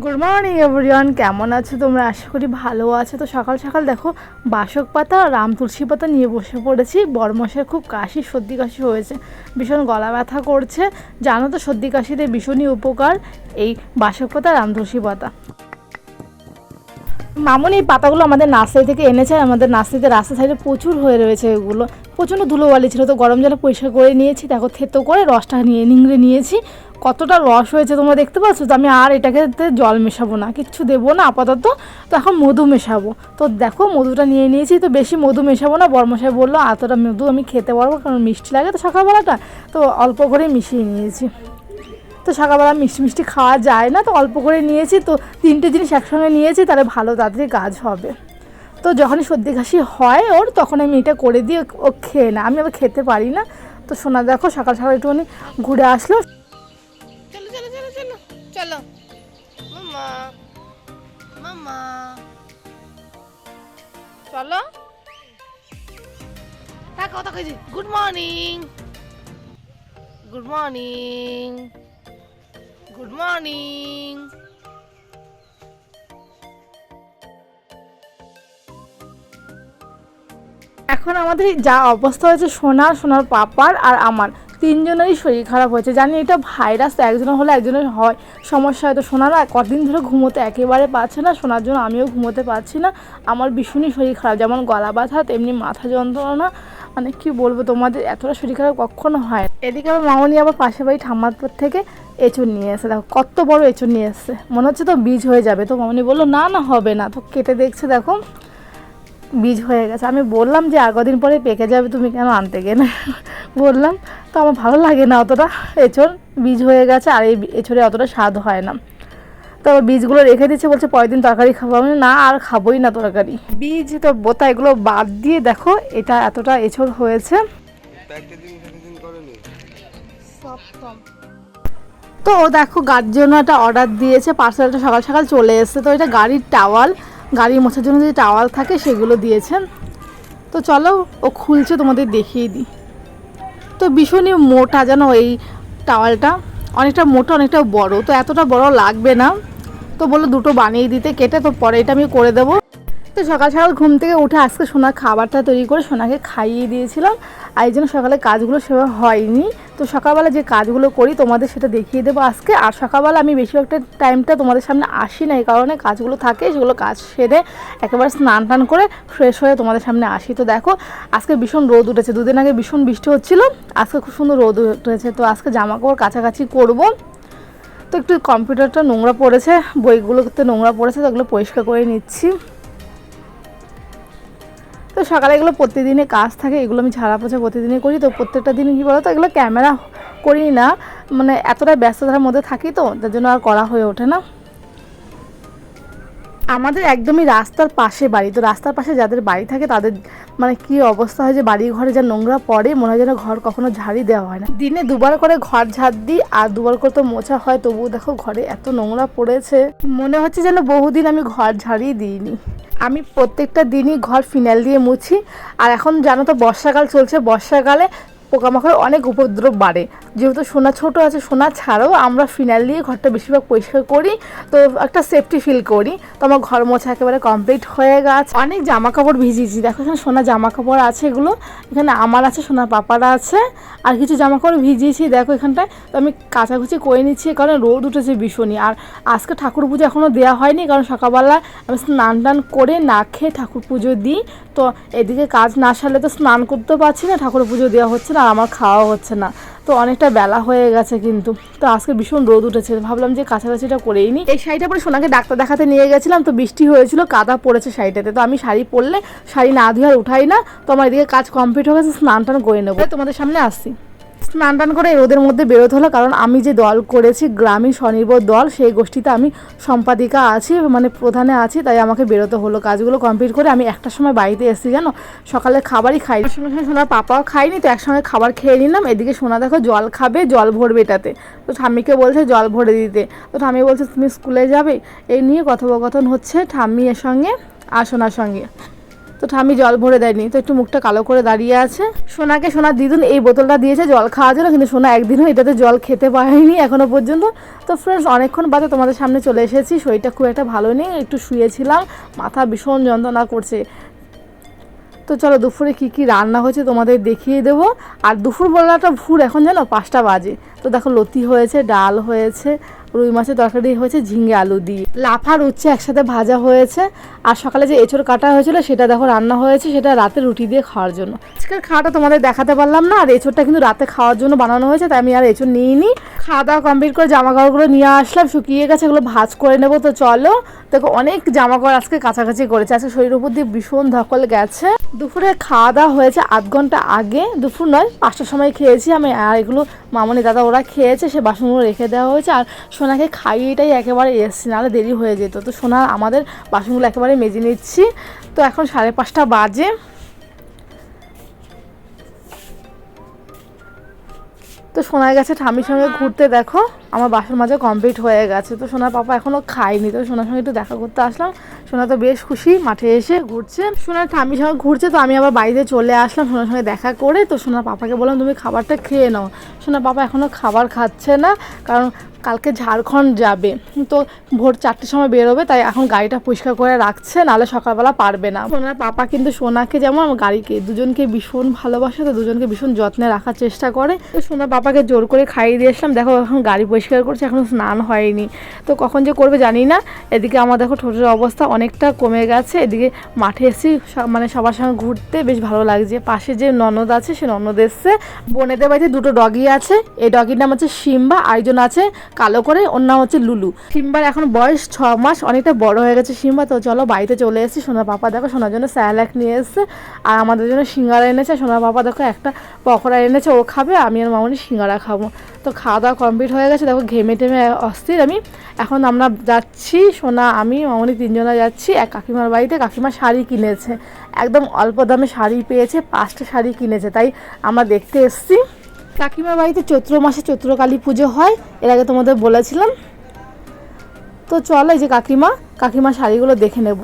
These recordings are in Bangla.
গুড মর্নিং এভরিওয়ান কেমন আছো তোমরা? আশা করি ভালো আছো। তো সকাল সকাল দেখো, বাসক পাতা রাম তুলসী পাতা নিয়ে বসে পড়েছি। বরমশের খুব কাশি, সর্দি কাশি হয়েছে। ভীষণ গলা ব্যথা করছে। জানো তো, সর্দি কাশিতে ভীষণই উপকার এই বাসক পাতা রাম তুলসী পাতা। মামুনি, এই পাতাগুলো আমাদের নার্সারি থেকে এনেছে। আমাদের নার্সারিতে রাস্তা সাইডে প্রচুর হয়ে রয়েছে এগুলো। প্রচণ্ড ধুলোবালি ছিল, তো গরম জলে পরিষ্কার করে নিয়েছি। দেখো, থেতো করে রসটা নিয়ে নিংড়ে নিয়েছি। কতটা রস হয়েছে তোমরা দেখতে পাচ্ছ? তো আমি আর এটাকে জল মেশাবো না, কিচ্ছু দেবো না আপাতত। তো এখন মধু মেশাবো। তো দেখো, মধুটা নিয়ে নিয়েছি, তো বেশি মধু মেশাবো না। বর্মশাই বলল, এতটা মধু আমি খেতে পারব, কারণ মিষ্টি লাগে তো সকালবেলাটা। তো অল্প করে মিশিয়ে নিয়েছি। তো সকালবেলা মিষ্টি মিষ্টি খাওয়া যায় না, তো অল্প করে নিয়েছি। তো তিনটে জিনিস একসঙ্গে নিয়েছি, তাহলে ভালো, তাড়াতাড়ি কাজ হবে। তো যখনই সর্দি কাশি হয় ওর, তখন আমি এটা করে দিয়ে ও খেয়ে না আমি আবার খেতে পারি না। তো শোনা দেখো, সকাল সকাল একটুখানি ঘুরে আসলো। চলো চলো চলো চলো চলো। মামা মামা। চলো। তা কথা কইছি। Good morning good morning good morning এখন আমাদের যা অবস্থা হয়েছে সোনার সোনার পাপার আর আমার, তিনজনেরই শরীর খারাপ হয়েছে। জানি এটা ভাইরাস, একজনের হলে একজনের হয়, সমস্যা হয়তো সোনারা কদিন ধরে ঘুমোতে একেবারে পারছে না শোনার জন্য আমিও ঘুমোতে পারছি না। আমার ভীষণই শরীর খারাপ, যেমন গলা ব্যথা, তেমনি মাথা যন্ত্রণা। মানে কি বলব তোমাদের, এতটা শরীর খারাপ কখনো হয়। এদিকে আমার মামনি আবার পাশের বাড়ি ঠাম্মারপুর থেকে এঁচড় নিয়ে এসে, দেখো কত বড় এঁচড় নিয়ে এসছে। মনে হচ্ছে তো বীজ হয়ে যাবে। তো মামনি বলল, না না, হবে না। তো কেটে দেখছে, দেখো। বীজ হয়ে গেছে। আমি বললাম যে আর কদিন পরে পেকে যাবে তুমি কেন আনতে গেলে? বললাম তো আমার ভালো লাগে না অতটা। এঁচড় বীজ হয়ে গেছে আর এই এঁচড়ে অতটা স্বাদ হয় না। তো বীজগুলো রেখে দিচ্ছে বলছে পরের দিন তরকারি খাব। আমি না আর খাবোই না তরকারি। বীজ তো বোতা এগুলো বাদ দিয়ে দেখো এটা এতটা এঁচড় হয়েছে। তো ও দেখো গাড়ির জন্য একটা অর্ডার দিয়েছে পার্সেলটা সকাল সকাল চলে এসেছে। তো এটা গাড়ির টাওয়াল গাড়ি মোছার জন্য যে টাওয়াল থাকে সেগুলো দিয়েছেন। তো চলো, ও খুলছে, তোমাদের দেখিয়ে দিই। তো ভীষণই মোটা যেন এই টাওয়ালটা। অনেকটা মোটা, অনেকটা বড়। তো এতটা বড় লাগবে না। তো বলল, দুটো বানিয়ে দিতে কেটে, তো পরে এটা আমি করে দেবো। তো সকাল সকাল ঘুম থেকে উঠে আজকে সোনার খাবারটা তৈরি করে সোনাকে খাইয়ে দিয়েছিলাম। আর এই জন্য সকালে কাজগুলো সেভাবে হয়নি। তো সকালবেলা যে কাজগুলো করি তোমাদের সেটা দেখিয়ে দেবো আজকে। আর সকালবেলা আমি বেশিরভাগটা টাইমটা তোমাদের সামনে আসি না, এই কারণে কাজগুলো থাকে, সেগুলো কাজ সেরে একেবারে স্নান টান করে ফ্রেশ হয়ে তোমাদের সামনে আসি। তো দেখো, আজকে ভীষণ রোদ উঠেছে। দুদিন আগে ভীষণ বৃষ্টি হচ্ছিল, আজকে খুব সুন্দর রোদ উঠেছে। তো আজকে জামা কাপড় কাছাকাছি করব। তো একটু কম্পিউটারটা নোংরা পড়েছে, বইগুলোতে নোংরা পড়েছে, তো ওগুলো পরিষ্কার করে নিচ্ছি। সকালে এগুলো প্রতিদিনে কাজ থাকে, এগুলো আমি ঝাড়া পোছা প্রতিদিনই করি তো প্রত্যেকটা দিন কী বলো তো এগুলো ক্যামেরা করি না মানে এতটা ব্যস্ততার মধ্যে থাকি তো, তার জন্য আর করা হয়ে ওঠে না। আমাদের একদমই রাস্তার পাশে বাড়ি, তো রাস্তার পাশে যাদের বাড়ি থাকে তাদের মানে কি অবস্থা হয় যে বাড়ি ঘরে যা নোংরা পড়ে, মনে হয় যেন ঘর কখনো ঝাড়ি দেওয়া হয় না। দিনে দুবার করে ঘর ঝাড় দিই আর দুবার করে তো মোছা হয়, তবুও দেখো ঘরে এত নোংরা পড়েছে। মনে হচ্ছে যেন বহুদিন আমি ঘর ঝাড়িয়ে দিইনি। আমি প্রত্যেকটা দিনই ঘর ফিনাইল দিয়ে মুছি। আর এখন জানো তো, বর্ষাকাল চলছে, বর্ষাকালে পোকামাকড় অনেক উপদ্রব বাড়ে। যেহেতু সোনা ছোট আছে, সোনা ছাড়াও আমরা ফিনাইল দিয়ে ঘরটা বেশিরভাগ পরিষ্কার করি, তো একটা সেফটি ফিল করি। তো আমার ঘর মোছা একেবারে কমপ্লিট হয়ে গেছে। অনেক জামা কাপড় ভিজিয়েছি। দেখো এখানে সোনা জামা কাপড় আছে এগুলো। এখানে আমার আছে, সোনার পাপারা আছে। আর কিছু জামা কাপড় ভিজিয়েছি, দেখো এখানটায়। তো আমি কাচাকুচি করে নিচ্ছি, কারণ রোদ উঠেছে ভীষণই। আর আজকে ঠাকুর পুজো এখনও দেওয়া হয়নি, কারণ সকালবেলা আমি স্নান টান করে না খেয়ে ঠাকুর পুজো দিই। তো এদিকে কাজ না সারলে তো স্নান করতে পারছি না, ঠাকুর পুজো দেওয়া হচ্ছে না, আর আমার খাওয়া হচ্ছে না। তো অনেকটা বেলা হয়ে গেছে কিন্তু। তো আজকে ভীষণ রোদ উঠেছে, ভাবলাম যে কাছাকাছিটা করেই নি। এই শাড়িটা পরে সোনাকে ডাক্তার দেখাতে নিয়ে গেছিলাম, তো বৃষ্টি হয়েছিল, কাদা পড়েছে শাড়িটাতে। তো আমি শাড়ি পরলে, শাড়ি না ধুয়ে আর উঠাই না, তো আমার এদিকে কাজ কমপ্লিট হয়ে গেছে স্নান টান করে নেব। তোমাদের সামনে আসছি। স্নান টান করে রোদের মধ্যে বেরোতে হলো, কারণ আমি যে দল করেছি গ্রামীণ স্বনির্ভর দল, সেই গোষ্ঠীতে আমি সম্পাদিকা আছি মানে প্রধানে আছি, তাই আমাকে বেরোতে হলো। কাজগুলো কমপ্লিট করে আমি একটার সময় বাড়িতে এসেছি, জানো? সকালে খাবারই খাই সঙ্গে সঙ্গে সোনার পাপাও খাইনি তো একসঙ্গে খাবার খেয়ে নিলাম। এদিকে সোনা দেখো জল খাবে, জল ভরবে এটাতে। তো ঠাম্মিকে বলছে জল ভরে দিতে। তো ঠাম্মি বলছে, তুমি স্কুলে যাবে? এই নিয়ে কথোপকথন হচ্ছে ঠাম্মি এর সঙ্গে আর সোনার সঙ্গে। তো ঠামি জল ভরে দেয়নি, তো একটু মুখটা কালো করে দাঁড়িয়ে আছে। সোনাকে সোনার দিদুন, এই বোতলটা দিয়েছে, জল খাওয়ার জন্য, কিন্তু সোনা একদিনও এটাতে জল খেতে পারেনি এখনও পর্যন্ত। তো ফ্রেন্ডস অনেকক্ষণ বাদে তোমাদের সামনে চলে এসেছি, শরীরটা খুব একটা ভালো নেই, একটু শুয়েছিলাম, মাথা ভীষণ যন্ত্রণা করছে। তো চলো দুপুরে কী কী রান্না হয়েছে তোমাদের দেখিয়ে দেবো। আর দুপুর বেলাটা ভুর, এখন জানো পাঁচটা বাজে। তো দেখো লতি হয়েছে, ডাল হয়েছে রুই মাছের তরকারি হয়েছে ঝিঙে আলু দিয়ে। লাফার উচ্ছে একসাথে ভাজা হয়েছে। আর সকালে যে এঁচড় কাটা হয়েছিল, সেটা দেখো রান্না হয়েছে, সেটা রাতে রুটি দিয়ে খাওয়ার জন্য। আজকের খাওয়াটা তোমাদের দেখাতে পারলাম না, আর এঁচড়টা কিন্তু রাতে খাওয়ার জন্য বানানো হয়েছে, তাই আমি আর এঁচড় নিইনি। খাওয়া দাওয়া কমপ্লিট করে জামা কাপড়গুলো নিয়ে আসলাম, শুকিয়ে গেছে, এগুলো ভাজ করে নেব তো চলো। দেখো, অনেক জামা কাপড় আজকে কাছাকাছি করেছে, আজকে শরীরের উপর দিয়ে ভীষণ ধকল গেছে। দুপুরে খাওয়া দাওয়া হয়েছে আধ ঘণ্টা আগে, দুপুর নয়, পাঁচটার সময় খেয়েছি আমি, আর এগুলো মামনি দাদা ওরা খেয়েছে, সে বাসনগুলো রেখে দেওয়া হয়েছে, আর সোনাকে খাইয়েটাই একেবারে এসছি নাহলে দেরি হয়ে যেত। তো সোনা আমাদের বাসনগুলো একেবারে মেজে নিচ্ছি। তো এখন সাড়ে পাঁচটা বাজে। তো সোনার গেছে ঠামির সঙ্গে ঘুরতে দেখো। আমার বাসন মাজা কমপ্লিট হয়ে গেছে। তো সোনার পাপা এখনও খায়নি। তো সোনার সঙ্গে একটু দেখা করতে আসলাম। সোনা তো বেশ খুশি, মাঠে এসে ঘুরছে। সোনার ঠামির সঙ্গে ঘুরছে, তো আমি আবার বাড়িতে চলে আসলাম সোনার সঙ্গে দেখা করে। তো সোনার পাপাকে বললাম, তুমি খাবারটা খেয়ে নাও। সোনার পাপা এখনও খাবার খাচ্ছে না, কারণ কালকে ঝাড়খণ্ড যাবে। তো ভোর চারটের সময় বেরোবে, তাই এখন গাড়িটা পরিষ্কার করে রাখছে, নাহলে সকালবেলা পারবে না। সোনার পাপা কিন্তু সোনাকে যেমন গাড়িকে, দুজনকে ভীষণ ভালোবাসে, তো দুজনকে ভীষণ যত্নে রাখার চেষ্টা করে। তো সোনার পাপাকে জোর করে খাইয়ে দিয়ে আসলাম। দেখো এখন গাড়ি পরিষ্কার করছে, এখনও স্নান হয়নি। তো কখন যে করবে জানি না। এদিকে আমার দেখো ঠোঁটের অবস্থা অনেকটা কমে গেছে। এদিকে মাঠে এসেছি, স- মানে সবার সঙ্গে ঘুরতে বেশ ভালো লাগছে। পাশে যে ননদ আছে, সে ননদ এসছে। বোনেদের বাড়িতে দুটো ডগি আছে। এই ডগির নাম হচ্ছে সিম্বা, আরেকজন আছে কালো করে, ওর নাম হচ্ছে লুলু। সিম্বার এখন বয়স ছ মাস, অনেকটা বড় হয়ে গেছে সিম্বা। তো চলো বাড়িতে চলে এসেছি। সোনার পাপা দেখো, সোনার জন্য স্যালাক নিয়ে এসছে। আর আমাদের জন্য সিঙ্গারা এনেছে। সোনার পাপা দেখো একটা পকোড়া এনেছে, ও খাবে, আমি আর মামনি সিঙ্গারা খাব। তো খাওয়া দাওয়া কমপ্লিট হয়ে গেছে। দেখো ঘেমে টেমে অস্থির। আমি এখন আমরা যাচ্ছি, সোনা, আমি, মামনি তিনজনা যাচ্ছি। এক কাকিমার বাড়িতে কাকিমা শাড়ি কিনেছে। একদম অল্প দামে শাড়ি পেয়েছে, পাঁচটা শাড়ি কিনেছে। তাই আমরা দেখতে এসছি। কাকিমার বাড়িতে চৈত্র মাসে চৈত্র কালী পুজো হয়, এর আগে তোমাদের বলেছিলাম। তো চলো এই যে কাকিমা কাকিমা শাড়িগুলো দেখে নেব।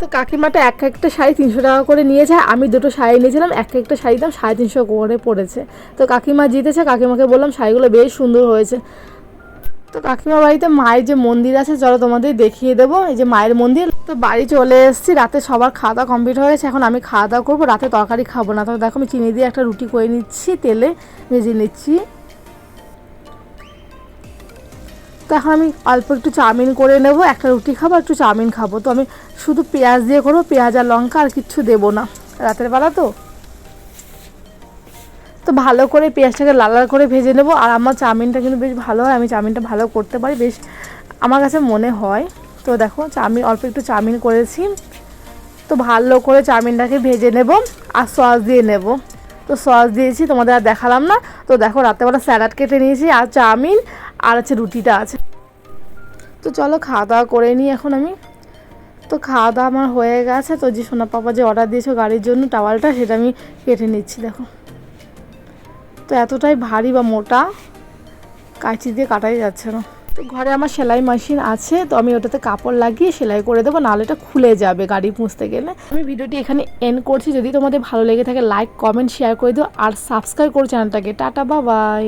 তো কাকিমাটা এক একটা শাড়ি তিনশো টাকা করে নিয়েছে, আমি দুটো শাড়ি নিয়েছিলাম, এক একটা শাড়ি দাম সাড়ে তিনশো করে পড়েছে। তো কাকিমা জিতেছে, কাকিমাকে বললাম শাড়িগুলো বেশ সুন্দর হয়েছে। তো কাকিমা বাড়িতে মায়ের যে মন্দির আছে, চলো তোমাদের দেখিয়ে দেবো। এই যে মায়ের মন্দির, তো বাড়ি চলে এসেছি। রাতে সবার খাওয়া দাওয়া কমপ্লিট হয়ে গেছে। এখন আমি খাওয়া দাওয়া করব। রাতে তরকারি খাব না। তো দেখো আমি চিনি দিয়ে একটা রুটি করে নিচ্ছি, তেলে ভেজে নিচ্ছি। তো এখন আমি অল্প একটু চাউমিন করে নেব। একটা রুটি খাব, একটু চাউমিন খাব। তো আমি শুধু পেঁয়াজ দিয়ে করব। পেঁয়াজ আর লঙ্কা আর কিচ্ছু দেবো না। রাতের বেলা তো। তো ভালো করে পেঁয়াজটাকে লাল লাল করে ভেজে নেব। আর আমার চাউমিনটা কিন্তু বেশ ভালো হয়, আমি চাউমিনটা ভালো করতে পারি, বেশ আমার কাছে মনে হয়। তো দেখো, চাউমিন, অল্প একটু চাউমিন করেছি। তো ভালো করে চাউমিনটাকে ভেজে নেব আর সস দিয়ে নেব। তো সস দিয়েছি, তোমাদের আর দেখালাম না। তো দেখো, রাত্রেবেলা স্যালাড কেটে নিয়েছি, আর চাউমিন, আর হচ্ছে রুটিটা আছে। তো চলো খাওয়া দাওয়া করে নিই এখন আমি। তো খাওয়া দাওয়া আমার হয়ে গেছে, তো যে সোনা পাপা যে অর্ডার দিয়েছ গাড়ির জন্য টাওয়ালটা, সেটা আমি কেটে নিচ্ছি, দেখো। তো এতটাই ভারী বা মোটা, কাঁচি দিয়ে কাটাই যাচ্ছে না। তো ঘরে আমার সেলাই মেশিন আছে, তো আমি ওটাতে কাপড় লাগিয়ে সেলাই করে দেবো, নাহলে এটা খুলে যাবে গাড়ি পুঁজতে গেলে। আমি ভিডিওটি এখানে এন্ড করছি, যদি তোমাদের ভালো লেগে থাকে লাইক কমেন্ট শেয়ার করে দিও, আর সাবস্ক্রাইব করো চ্যানেলটাকে। টাটা বা বাই